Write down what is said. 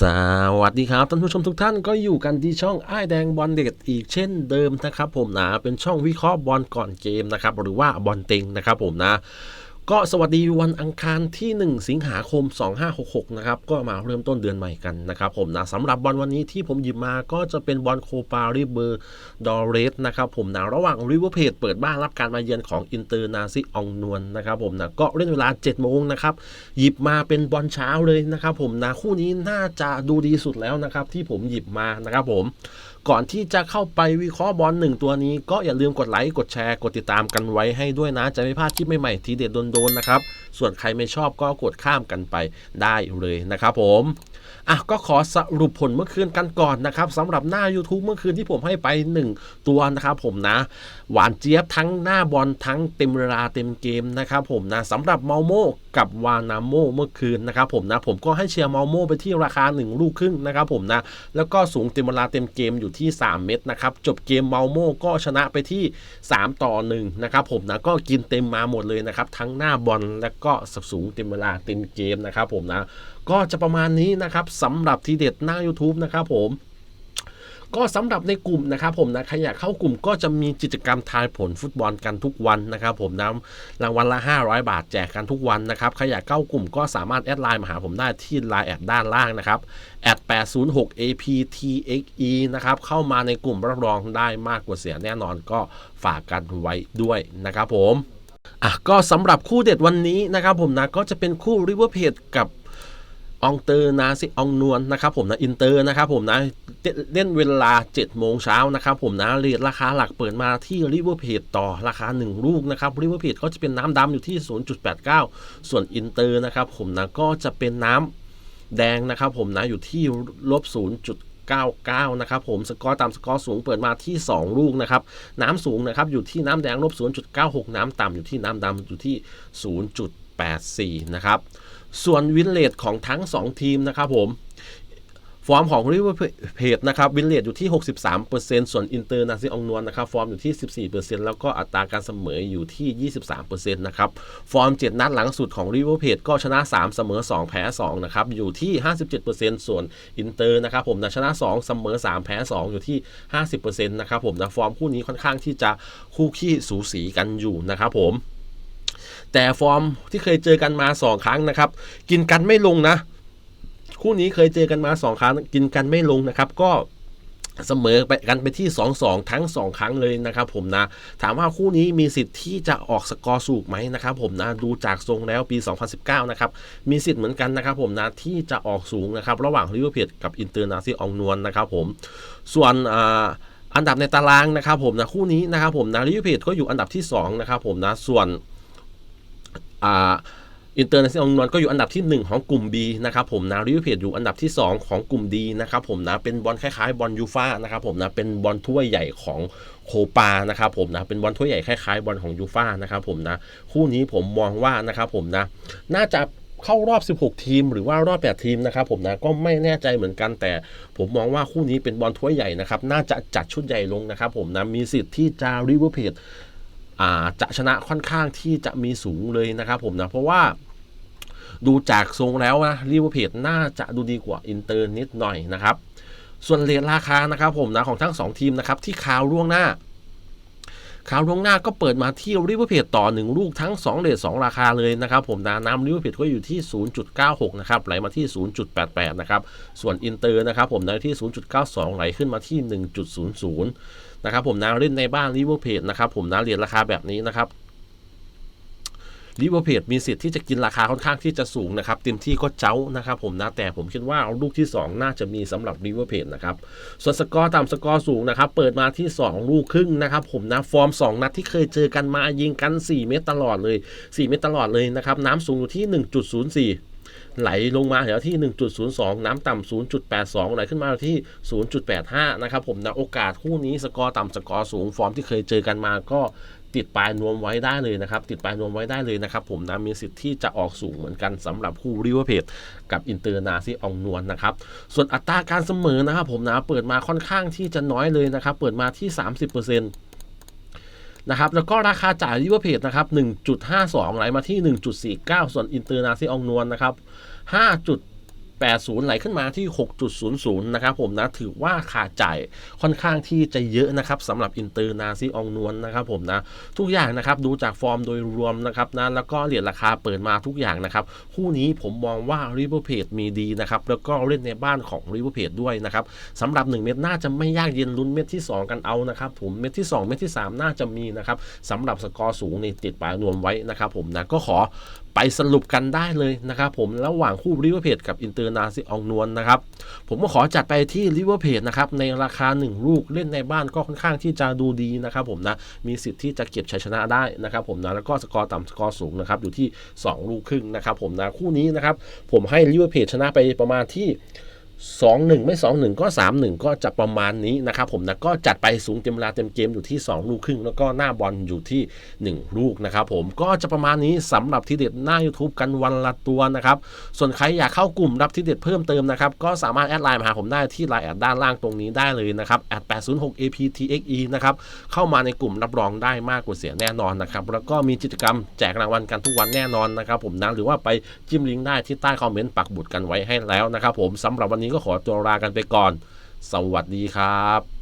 สวัสดีครับท่านผู้ชมทุกท่านก็อยู่กันที่ช่องไอ้แดงบอลเด็ดอีกเช่นเดิมนะครับผมนะเป็นช่องวิเคราะห์บอลก่อนเกมนะครับหรือว่าบอลเต็งนะครับผมนะ ก็สวัสดีวันอังคารที่ 1 สิงหาคม 2566 นะครับ ก็มาเริ่มต้นเดือนใหม่กันนะครับผมนะสำหรับบอลวันนี้ที่ผมหยิบมาก็จะเป็นบอลโคปาริเบอร์ดอเรสนะครับผมนะระหว่างริเวอร์เพจเปิดบ้านรับการมาเยือนของอินเตอร์นาซิองนวลนะครับผมนะก็เล่นเวลา 7 โมงนะครับ หยิบมาเป็นบอลเช้าเลยนะครับผมนะคู่นี้น่าจะดูดีสุดแล้วนะครับที่ผมหยิบมานะครับผม ก่อนที่จะเข้าไปวิเคราะห์บอลหนึ่งตัวนี้ ก็อย่าลืมกดไลค์กดแชร์กดติดตามกันไว้ให้ด้วยนะ จะไม่พลาดคลิปใหม่ๆทีเด็ดโดนๆนะครับส่วนใครไม่ชอบก็กดข้ามกันไปได้เลยนะครับผม อะก็ขอสรุปผลเมื่อคืนกันก่อนนะครับสำหรับหน้า YouTube เมื่อคืนที่ผมให้ไป 1 ตัวนะครับผมนะ หวานเจี๊ยบทั้งหน้าบอลทั้งเต็มเวลาเต็มเกมนะครับผมนะสำหรับเมาโมกับวานาโมเมื่อคืนนะครับผมนะผมก็ให้เชียร์เมาโมไปที่ราคา 1 ลูกครึ่งนะครับผมนะแล้วก็สูงเต็มเวลาเต็มเกมอยู่ที่ 3 เม็ดนะครับจบเกมเมาโมก็ชนะไปที่ 3 ต่อ1นะครับผมนะก็กินเต็มมาหมดเลยนะครับทั้งหน้าบอลและก็สูงเต็มเวลาเต็มเกมนะครับผมนะ ก็จะประมาณนี้นะครับสำหรับทีเด็ดหน้า YouTube นะครับผมก็สำหรับในกลุ่มนะครับผมนะใครอยากเข้ากลุ่มก็จะมีกิจกรรมทายผลฟุตบอลกันทุกวันนะครับผมนะรางวัลละ 500 บาทแจกกันทุกวันนะครับใครอยากเข้ากลุ่มก็สามารถแอดไลน์มาหาผมได้ที่ไลน์แอดด้านล่างนะครับแอด806 aptxe นะครับเข้ามาในกลุ่มรับรองได้มากกว่าเสียแน่นอนก็ฝากกันไว้ด้วยนะครับผมอะก็สำหรับคู่เด็ดวันนี้นะครับผมนะก็จะเป็นคู่ริเวอร์เพจกับ องเตอร์นาซิองนวลนะครับผมนะอินเตอร์นะครับผมนะเล่นเวลา 7 โมงเช้านะครับผมนะเรียราคาหลักเปิดมาที่ริเวอร์เพจต่อราคา 1 ลูกนะครับริเวอร์เพจก็จะเป็นน้ำดำอยู่ที่ 0.89 ส่วนอินเตอร์นะครับผมนะก็จะเป็นน้ำแดงนะครับผมนะอยู่ที่ลบ 0.99 นะครับผมสกอร์ตามสกอร์สูงเปิดมาที่ 2 ลูกนะครับน้ำสูงนะครับอยู่ที่น้ำแดงลบ0.96 น้ำต่ำอยู่ที่น้ำดำอยู่ที่ 8-4 นะครับ ส่วนวินเลดของทั้ง 2 ทีมนะครับผม ฟอร์มของริเวอร์เพจนะครับวินเลดอยู่ที่ 63%ส่วนอินเตอร์นาซิองนวลนะครับ ฟอร์มอยู่ที่ 14%แล้วก็อัตราการเสมออยู่ที่ 23%นะครับ ฟอร์ม 7 นัดหลังสุดของริเวอร์เพจก็ชนะ 3 เสมอ 2 แพ้ 2 นะครับ อยู่ที่ 57%ส่วนอินเตอร์นะครับผมนะชนะ 2 เสมอ 3 แพ้ 2 อยู่ที่ 50%นะครับผมนะฟอร์มคู่นี้ค่อนข้างที่จะคู่ขี้สูสีกันอยู่นะครับผม แต่ฟอร์มที่เคยเจอกันมา2ครั้งนะครับ กินกันไม่ลงนะ คู่นี้เคยเจอกันมา2ครั้ง กินกันไม่ลงนะครับ ก็เสมอไปกันไปที่ 2-2 ทั้ง 2 ครั้งเลยนะครับผมนะ ถามว่าคู่นี้มีสิทธิ์ที่จะออกสกอร์สูงไหมนะครับผมนะ ดูจากทรงแล้วปี 2019 นะครับ มีสิทธิ์เหมือนกันนะครับผมนะ ที่จะออกสูงนะครับ ระหว่างริเวอร์เพจกับอินเตอร์นาซิองนวลนะครับผม ส่วนอ่าอันดับในตารางนะครับผมนะ คู่นี้นะครับผมนะริเวอร์เพจก็อยู่อันดับที่2นะครับผมนะ ส่วน อ่าอินเตอร์เนชั่นแนลนวลก็อยู่อันดับที่ 1 ของกลุ่ม B นะครับผมนะริวเพจอยู่อันดับที่ 2 ของกลุ่ม D นะครับผมนะเป็นบอลคล้ายๆบอลยูฟานะครับผมนะเป็นบอลถ้วยใหญ่ของโคปานะครับผมนะเป็นบอลถ้วยใหญ่คล้ายๆบอลของยูฟานะครับผมนะคู่นี้ผมมองว่านะครับผมนะน่าจะเข้ารอบ 16 ทีม หรือว่ารอบ 8 ทีมนะครับผมนะก็ไม่แน่ใจเหมือนกันแต่ผมมองว่าคู่นี้เป็นบอลถ้วยใหญ่นะครับน่าจะจัดชุดใหญ่ลงนะครับผมนะมีสิทธิ์ที่จะริเวอร์เพจ จะชนะค่อนข้างที่จะมีสูงเลยนะครับผมนะเพราะว่าดูจากทรงแล้วนะริเวอร์เพจน่าจะดูดีกว่าอินเตอร์นิดหน่อยนะครับ ส่วนเรทราคานะครับผมนะของทั้ง 2 ทีมนะครับที่ข่าวล่วงหน้า ข่าวล่วงหน้าก็เปิดมาที่ริเวอร์เพจต่อ 1 ลูกทั้ง 2เลท2ราคาเลยนะครับผมนะน้ำริเวอร์เพจก็อยู่ที่ 0.96 นะครับไหลมาที่ 0.88 นะครับ ส่วนอินเตอร์นะครับผมนะที่ 0.92 ไหลขึ้นมาที่ 1.00 นะครับผมนะเล่นในบ้านริเวอร์เพจนะครับผมนะเรียนราคาแบบนี้นะครับ ริเวอร์เพจมีสิทธิ์ที่จะกินราคาค่อนข้างที่จะสูงนะครับเต็มที่ก็เจ้านะครับผมนะแต่ผมคิดว่าลูกที่ 2 น่าจะมีสำหรับริเวอร์เพจนะครับส่วนสกอร์ตามสกอร์สูงนะครับเปิดมาที่ 2 ลูกครึ่งนะครับผมนะฟอร์ม 2 นัดที่เคยเจอกันมายิงกัน 4 เมตรตลอดเลย 4 เมตรตลอดเลยนะครับน้ำสูงอยู่ที่ 1.04ไหลลงมาแถวที่ 1.02 น้ำต่ำ 0.82 ไหลขึ้นมาที่ 0.85 นะครับผมนะโอกาสคู่นี้สกอร์ต่ำสกอร์สูง ฟอร์มที่เคยเจอกันมาก็ ติดปลายนวมไว้ได้เลยนะครับ ติดปลายนวมไว้ได้เลยนะครับ ผมนะมีสิทธิ์ที่จะออกสูงเหมือนกันสำหรับคู่ริเวอร์เพจกับอินเตอร์นาซีอองนวลนะครับ ส่วนอัตราการเสมอนะครับผมนะเปิดมาค่อนข้างที่จะน้อยเลยนะครับ เปิดมาที่ 30%นะครับแล้วก็ราคาจ่ายริเวอร์เพจนะครับ 1.52 ไหลมาที่ 1.49 ส่วนอินเตอร์นาซีอองนวลนะครับ 5 80 ไหลขึ้นมาที่ 6.00 นะครับผมนะถือว่าขาดจ่ายค่อนข้างที่จะเยอะนะครับสำหรับอินเตอร์นาซีองนวลนะครับผมนะทุกอย่างนะครับดูจากฟอร์มโดยรวมนะครับนะแล้วก็เหรียญราคาเปิดมาทุกอย่างนะครับคู่นี้ผมมองว่าริเวอร์เพจมีดีนะครับแล้วก็เล่นในบ้านของริเวอร์เพจด้วยนะครับสำหรับ 1 เม็ดน่าจะไม่ยากเย็นลุ้นเม็ดที่ 2 กันเอานะครับผมเม็ดที่ 2 เม็ดที่ 3 น่าจะมีนะครับสำหรับสกอร์สูงในติดปลายนวมไว้นะครับผมนะก็ขอไปสรุปกันได้เลยนะครับผมระหว่างคู่ริเวอร์เพจกับอินเตอร์นาซิอองนวลนะครับ ผมก็ขอจัดไปที่ริเวอร์เพจนะครับในราคา 1 ลูกเล่นในบ้านก็ค่อนข้างที่จะดูดีนะครับผมนะ มีสิทธิ์ที่จะเก็บชัยชนะได้นะครับผมนะ แล้วก็สกอร์ต่ำสกอร์สูงนะครับอยู่ที่ 2 ลูกครึ่งนะครับผมนะ คู่นี้นะครับผมให้ริเวอร์เพจชนะไปประมาณที่ 2-1 ไม่ 2-1 ก็ 3-1 ก็จะประมาณนี้นะครับผมนะก็จัดไปสูงเต็มเวลาเต็มเกมอยู่ที่ 2 ลูกครึ่ง แล้วก็หน้าบอลอยู่ที่ 1 ลูกนะครับผมก็จะประมาณนี้สำหรับที่เด็ดหน้า YouTube กันวันละตัวนะครับส่วนใครอยากเข้ากลุ่มรับที่เด็ดเพิ่มเติมนะครับก็สามารถแอดไลน์มาหาผมได้ที่ไลน์แอดด้านล่างตรงนี้ได้เลยนะครับแอด806 aptxe นะครับเข้ามาในกลุ่มรับรองได้มากกว่าเสียแน่นอนนะครับแล้วก็มีกิจกรรมแจกรางวัลกันทุกวันแน่นอนนะครับผมนะหรือว่าไปจิ้มลิงก์ได้ที่ใต้คอมเมนต์ปักบุดกันไว้ให้แล้วนะครับผมสำหรับวันนี้ก็ขอตัวลากันไปก่อน สวัสดีครับ